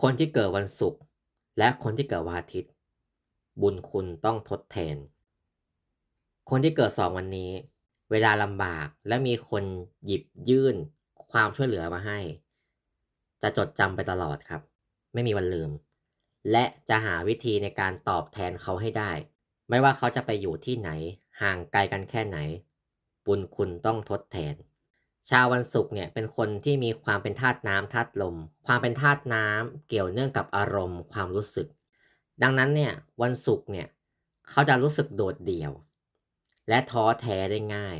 คนที่เกิดวันศุกร์และคนที่เกิดวันอาทิตย์ บุญคุณต้องทดแทน คนที่เกิดสองวันนี้ เวลาลำบากและมีคนหยิบยื่น ความช่วยเหลือมาให้ จะจดจำไปตลอดครับ ไม่มีวันลืม และจะหาวิธีในการตอบแทนเขาให้ได้ ไม่ว่าเขาจะไปอยู่ที่ไหน ห่างไกลกันแค่ไหน บุญคุณต้องทดแทน ชาววันศุกร์เนี่ยเป็นคนที่มีความเป็นธาตุน้ำธาตุลม ความเป็นธาตุน้ำเกี่ยวเนื่องกับอารมณ์ความรู้สึก ดังนั้นเนี่ยวันศุกร์เนี่ยเขาจะรู้สึกโดดเดี่ยว และท้อแท้ได้ง่าย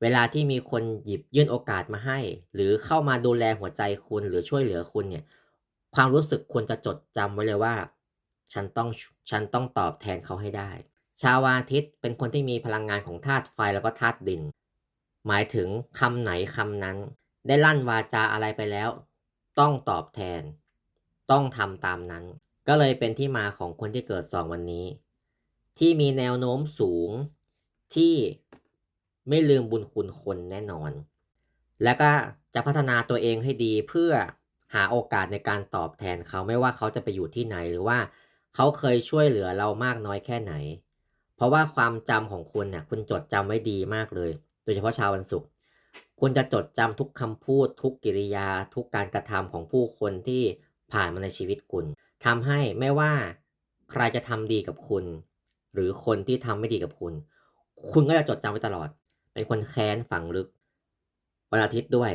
เวลาที่มีคนหยิบยื่นโอกาสมาให้ หรือเข้ามาดูแลหัวใจคุณหรือช่วยเหลือคุณเนี่ยความรู้สึกควรจะจดจำไว้เลยว่า ฉันต้องฉันต้องตอบแทนเขาให้ได้ ชาวอาทิตย์เป็นคนที่มีพลังงานของธาตุไฟแล้วก็ธาตุดิน หมายถึงคำไหนคำนั้น ได้ลั่นวาจาอะไรไปแล้ว ต้องตอบแทน ต้องทำตามนั้น ก็เลยเป็นที่มาของคนที่เกิดสองวันนี้ ที่มีแนวโน้มสูงที่ไม่ลืมบุญคุณคนแน่นอน และก็จะพัฒนาตัวเองให้ดีเพื่อหาโอกาสในการตอบแทนเขาไม่ว่าเขาจะไปอยู่ที่ไหนหรือว่าเขาเคยช่วยเหลือเรามากน้อยแค่ไหน เพราะว่าความจำของคุณเนี่ยคุณจดจำไว้ดีมากเลย โดยเฉพาะชาววันศุกร์คุณจะจดจำทุกคำพูด ทุกกิริยา ทุกการกระทำของผู้คนที่ผ่านมาในชีวิตคุณทำให้ไม่ว่าใครจะทำดีกับคุณ หรือคนที่ทำไม่ดีกับคุณ คุณก็จะจดจำไว้ตลอด เป็นคนแค้นฝังลึก วันอาทิตย์ด้วย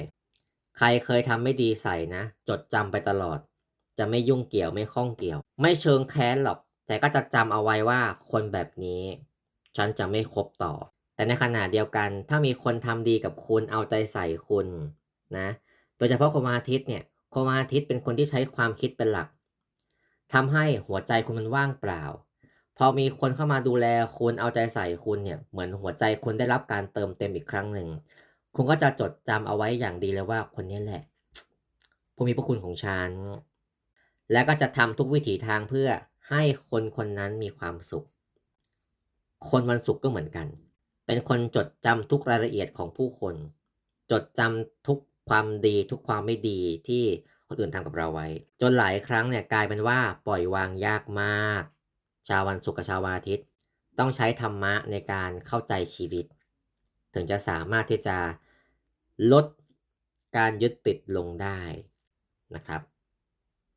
ใครเคยทำไม่ดีใส่นะ จดจำไปตลอด จะไม่ยุ่งเกี่ยวไม่ข้องเกี่ยว ไม่เชิงแค้นหรอก แต่ก็จะจำเอาไว้ว่าคนแบบนี้ ฉันจะไม่คบต่อ แต่ในขณะเดียวกัน ถ้ามีคนทำดีกับคุณเอาใจใส่คุณนะโดยเฉพาะคนวันอาทิตย์เนี่ยคนวันอาทิตย์เป็นคนที่ใช้ความคิดเป็นหลักทำให้หัวใจคุณมันว่างเปล่า พอมีคนเข้ามาดูแลคุณเอาใจใส่คุณเนี่ยเหมือนหัวใจคุณได้รับการเติมเต็มอีกครั้งหนึ่งคุณก็จะจดจำเอาไว้อย่างดีเลยว่าคนนี้แหละผู้มีพระคุณของฉันและก็จะทำทุกวิถีทางเพื่อให้คนคนนั้นมีความสุข คนวันศุกร์ก็เหมือนกัน เป็นคนจดจำทุกรายละเอียดของผู้คน จดจำทุกความดีทุกความไม่ดีที่คนอื่นทำกับเราไว้ จนหลายครั้งเนี่ยกลายเป็นว่าปล่อยวางยากมาก ชาววันศุกร์กับชาววันอาทิตย์ ต้องใช้ธรรมะในการเข้าใจชีวิต ถึงจะสามารถที่จะลดการยึดติดลงได้นะครับ